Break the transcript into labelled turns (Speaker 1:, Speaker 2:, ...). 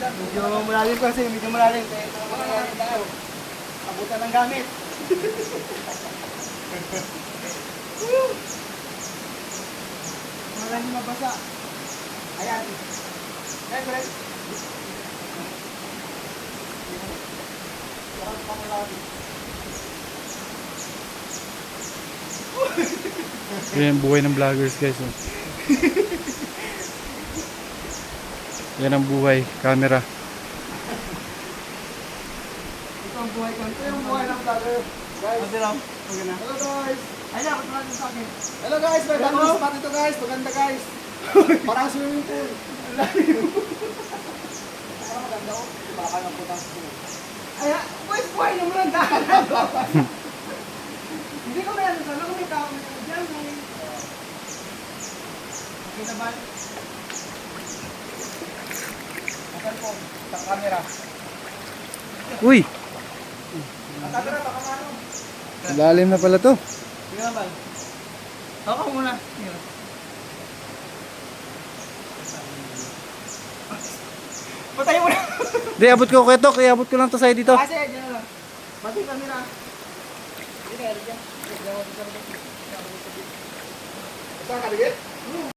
Speaker 1: Medyo malalim kasi, medyo malalim. Kaya ito ang mangyayari. Abutan ng gamit. Hindi mabasa. Ayan. Ayan, correct. Sarap pa malalim.
Speaker 2: Yan buhay ng vloggers guys. Oh. Yan ang buhay, camera.
Speaker 1: Ito ang buhay ko. Ito yung buhay ng vlogger. Guys. Okay na. Hello guys. Ayun, ako natin sa akin. Hello guys. May bagong spot ito guys. Maganda guys. Parang swimming pool. Parang maganda ko. Baka ng putang pool. Ay, boys, buhay naman ang daan. Hindi ko meron sa loob. May tao na dyan. May... Nakita ba? Ang cellphone. Sa camera.
Speaker 2: Uy!
Speaker 1: Ang camera, baka ano.
Speaker 2: Lalim na pala to.
Speaker 1: Sige na ba? Ako muna. Sige na. Patay mo na.
Speaker 2: Di, abot ko kay Tok. Iabot ko lang to sa'yo dito.
Speaker 1: Kasi, dyan lang. Pati camera. Sige, dyan. Dyan, dyan. Dyan, dyan. Saan ka, Ligit?